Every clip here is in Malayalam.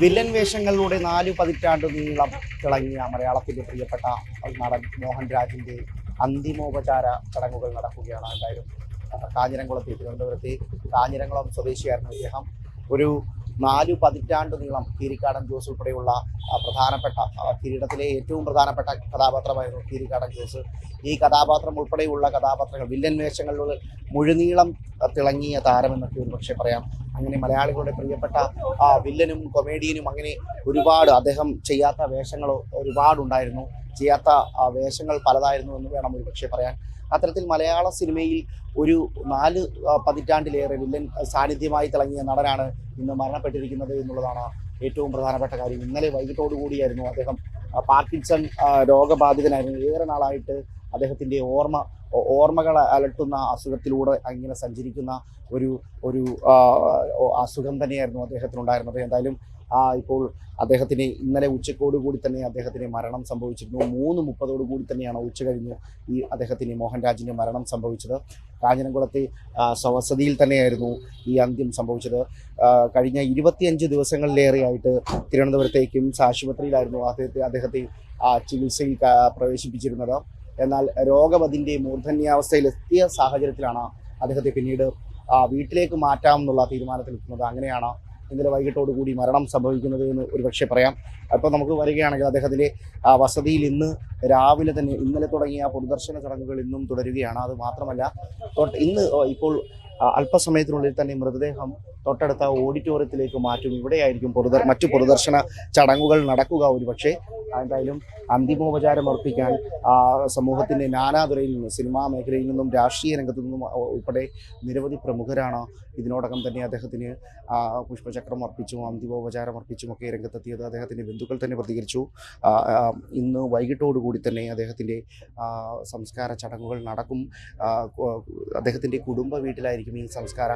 വില്ലൻ വേഷങ്ങളിലൂടെ നാല് പതിറ്റാണ്ട് നീളം തിളങ്ങിയ മലയാളത്തിന്റെ പ്രിയപ്പെട്ട നടൻ മോഹൻരാജിന്റെ അന്തിമോപചാര ചടങ്ങുകൾ നടക്കുകയാണ് എന്തായാലും. കാഞ്ഞിരംകുളത്ത് തിരുവനന്തപുരത്തെ കാഞ്ഞിരംകുളം സ്വദേശിയായിരുന്നു ഇദ്ദേഹം. ഒരു നാലു പതിറ്റാണ്ട് നീളം കീരിക്കാടൻ ജോസ് ഉൾപ്പെടെയുള്ള പ്രധാനപ്പെട്ട കിരീടത്തിലെ ഏറ്റവും പ്രധാനപ്പെട്ട കഥാപാത്രമായിരുന്നു കീരിക്കാടൻ ജോസ്. ഈ കഥാപാത്രം ഉൾപ്പെടെയുള്ള കഥാപാത്രങ്ങൾ വില്ലൻ വേഷങ്ങളിൽ മുഴുനീളം തിളങ്ങിയ താരമെന്നൊക്കെ ഒരു പക്ഷേ പറയാം. അങ്ങനെ മലയാളികളുടെ പ്രിയപ്പെട്ട ആ, വില്ലനും കൊമേഡിയനും അങ്ങനെ ഒരുപാട് അദ്ദേഹം ചെയ്യാത്ത വേഷങ്ങൾ ഒരുപാടുണ്ടായിരുന്നു. ചെയ്യാത്ത വേഷങ്ങൾ പലതായിരുന്നു എന്ന് വേണം ഒരു പക്ഷേ പറയാൻ. അത്തരത്തിൽ മലയാള സിനിമയിൽ ഒരു നാല് പതിറ്റാണ്ടിലേറെ വില്ലൻ സാന്നിധ്യമായി തിളങ്ങിയ നടനാണ് ഇന്ന് മരണപ്പെട്ടിരിക്കുന്നത് എന്നുള്ളതാണ് ഏറ്റവും പ്രധാനപ്പെട്ട കാര്യം. ഇന്നലെ വൈകിട്ടോടുകൂടിയായിരുന്നു അദ്ദേഹം പാർക്കിൻസൺ രോഗബാധിതനായിരുന്നു. ഏറെ നാളായിട്ട് അദ്ദേഹത്തിന്റെ ഓർമ്മ ഓർമ്മകൾ അലട്ടുന്ന അസുഖത്തിലൂടെ അങ്ങനെ സഞ്ചരിക്കുന്ന ഒരു ഒരു അസുഖം തന്നെയായിരുന്നു അദ്ദേഹത്തിനുണ്ടായിരുന്നത്. എന്തായാലും ഇപ്പോൾ അദ്ദേഹത്തിന് ഇന്നലെ ഉച്ചക്കോട് കൂടി തന്നെ അദ്ദേഹത്തിന് മരണം സംഭവിച്ചിരുന്നു. മൂന്ന് മുപ്പതോടു കൂടി തന്നെയാണ് ഉച്ച കഴിഞ്ഞ് ഈ അദ്ദേഹത്തിന് മോഹൻരാജിന്റെ മരണം സംഭവിച്ചത്. കാഞ്ഞിരംകുളത്തെ സ്വവസതിയിൽ തന്നെയായിരുന്നു ഈ അന്ത്യം സംഭവിച്ചത്. കഴിഞ്ഞ ഇരുപത്തിയഞ്ച് ദിവസങ്ങളിലേറെയായിട്ട് തിരുവനന്തപുരത്തേക്കും ആശുപത്രിയിലായിരുന്നു അദ്ദേഹത്തെ അദ്ദേഹത്തെ ചികിത്സയിൽ പ്രവേശിപ്പിച്ചിരുന്നത്. എന്നാൽ രോഗം അതിന്റെ മൂർധന്യാവസ്ഥയിൽ എത്തിയ സാഹചര്യത്തിലാണ് അദ്ദേഹത്തെ പിന്നീട് വീട്ടിലേക്ക് മാറ്റാം എന്നുള്ള തീരുമാനത്തിലെത്തുന്നത്. അങ്ങനെയാണ് ഇന്നലെ വൈകിട്ടോടു കൂടി മരണം സംഭവിക്കുന്നത് എന്ന് ഒരുപക്ഷെ പറയാം. അപ്പോൾ നമുക്ക് വരികയാണെങ്കിൽ അദ്ദേഹത്തിന്റെ വസതിയിൽ ഇന്ന് രാവിലെ തന്നെ ഇന്നലെ തുടങ്ങിയ പൊതുദർശന ചടങ്ങുകൾ ഇന്നും തുടരുകയാണ്. അത് മാത്രമല്ല ഇന്ന് ഇപ്പോൾ അല്പസമയത്തിനുള്ളിൽ തന്നെ മൃതദേഹം തൊട്ടടുത്ത ഓഡിറ്റോറിയത്തിലേക്ക് മാറ്റും. ഇവിടെയായിരിക്കും പൊതുദർ മറ്റു പൊതുദർശന ചടങ്ങുകൾ നടക്കുക ഒരുപക്ഷെ എന്തായാലും അന്തിമോപചാരം അർപ്പിക്കാൻ സമൂഹത്തിന്റെ നാനാതുറയിൽ നിന്നും സിനിമാ മേഖലയിൽ നിന്നും രാഷ്ട്രീയ രംഗത്തു നിന്നും ഉൾപ്പെടെ നിരവധി പ്രമുഖരാണ് ഇതിനോടകം തന്നെ അദ്ദേഹത്തിന് പുഷ്പചക്രം അർപ്പിച്ചും അന്തിമോപചാരം അർപ്പിച്ചും ഒക്കെ രംഗത്തെത്തിയത്. അദ്ദേഹത്തിന്റെ ബന്ധുക്കൾ തന്നെ പ്രതികരിച്ചു. ഇന്ന് വൈകിട്ടോടുകൂടി തന്നെ അദ്ദേഹത്തിന്റെ സംസ്കാര ചടങ്ങുകൾ നടക്കും. അദ്ദേഹത്തിന്റെ കുടുംബ വീട്ടിലായിരിക്കും ഈ സംസ്കാര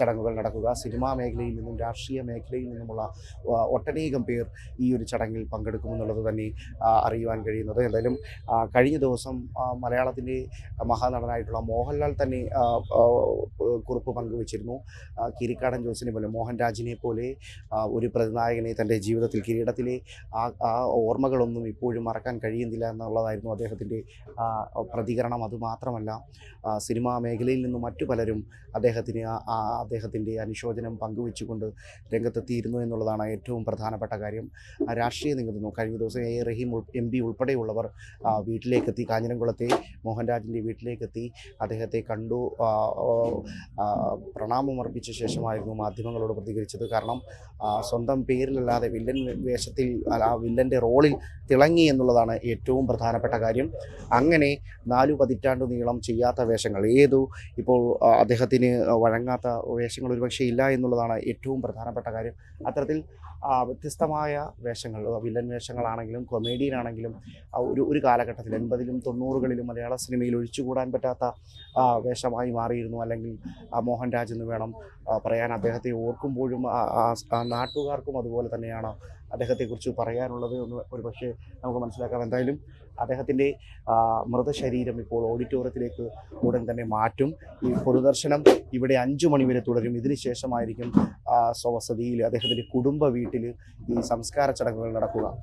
ചടങ്ങുകൾ നടക്കുക. സിനിമാ മേഖലയിൽ നിന്നും രാഷ്ട്രീയ മേഖലയിൽ നിന്നുമുള്ള ഒട്ടനേകം പേർ ഈ ഒരു ചടങ്ങിൽ പങ്കെടുക്കുമെന്നുള്ളത് തന്നെ ആ, അറിയുവാൻ കഴിയുന്നത്. എന്തായാലും കഴിഞ്ഞ ദിവസം മലയാളത്തിന്റെ മഹാനടനായിട്ടുള്ള മോഹൻലാൽ തന്നെ കുറിപ്പ് പങ്കുവച്ചിരുന്നു. കിരിക്കാടൻ ജോസിനെ പോലെ മോഹൻരാജിനെ പോലെ ഒരു പ്രതിനായകനെ തന്റെ ജീവിതത്തിൽ കിരീടത്തിലെ ആ ആ ഓർമ്മകളൊന്നും ഇപ്പോഴും മറക്കാൻ കഴിയുന്നില്ല എന്നുള്ളതായിരുന്നു അദ്ദേഹത്തിന്റെ പ്രതികരണം. അതുമാത്രമല്ല സിനിമാ മേഖലയിൽ നിന്നും മറ്റു പലരും അദ്ദേഹത്തിന് അദ്ദേഹത്തിന്റെ അനുശോചനം പങ്കുവെച്ചുകൊണ്ട് രംഗത്തെത്തിയിരുന്നു എന്നുള്ളതാണ് ഏറ്റവും പ്രധാനപ്പെട്ട കാര്യം. രാഷ്ട്രീയ നിങ്ങൾ കഴിഞ്ഞ ദിവസം എ. റഹീം ഉൾ- പി ഉൾപ്പെടെയുള്ളവർ വീട്ടിലേക്കെത്തി. കാഞ്ഞിരംകുളത്തെ മോഹൻരാജിന്റെ വീട്ടിലേക്കെത്തി. അദ്ദേഹത്തെ കണ്ടു ആ, ആ, പ്രണാമം അർപ്പിച്ച ശേഷമായിരുന്നു മാധ്യമങ്ങളോട് പ്രതികരിച്ചത്. കാരണം സ്വന്തം പേരിലല്ലാതെ വില്ലൻ വേഷത്തിൽ ആ- വില്ലന്റെ റോളിൽ തിളങ്ങി എന്നുള്ളതാണ് ഏറ്റവും പ്രധാനപ്പെട്ട കാര്യം. അങ്ങനെ നാലു പതിറ്റാണ്ട് നീളം ചെയ്യാത്ത വേഷങ്ങൾ ഏതു ഇപ്പോൾ അദ്ദേഹത്തിന് വഴങ്ങാത്ത വേഷങ്ങൾ ഒരുപക്ഷെ ഇല്ല എന്നുള്ളതാണ് ഏറ്റവും പ്രധാനപ്പെട്ട കാര്യം. അത്തരത്തിൽ വ്യത്യസ്തമായ വേഷങ്ങൾ വില്ലൻ വേഷങ്ങളാണെങ്കിലും കൊമേഡിയനാണെങ്കിലും ആ, ഒരു ഒരു കാലഘട്ടത്തിൽ എൺപതിലും തൊണ്ണൂറുകളിലും മലയാള സിനിമയിൽ ഒഴിച്ചുകൂടാൻ പറ്റാത്ത വേഷമായി മാറിയിരുന്നു. അല്ലെങ്കിൽ മോഹൻരാജ് എന്ന് വേണം പറയാൻ അദ്ദേഹത്തെ ഓർക്കുമ്പോഴും ആ- നാട്ടുകാർക്കും അതുപോലെ തന്നെയാണ് അദ്ദേഹത്തെക്കുറിച്ച് പറയാനുള്ളത് എന്ന് ഒരു പക്ഷേ നമുക്ക് മനസ്സിലാക്കാം. എന്തായാലും അദ്ദേഹത്തിന്റെ മൃതശരീരം ഇപ്പോൾ ഓഡിറ്റോറിയത്തിലേക്ക് ഉടൻ തന്നെ മാറ്റും. ഈ പൊതുദർശനം ഇവിടെ അഞ്ചു മണിവരെ തുടരും. ഇതിന് ശേഷമായിരിക്കും ആ, സ്വവസതിയിൽ അദ്ദേഹത്തിന്റെ കുടുംബ വീട്ടിൽ ഈ സംസ്കാര ചടങ്ങുകൾ നടക്കുക.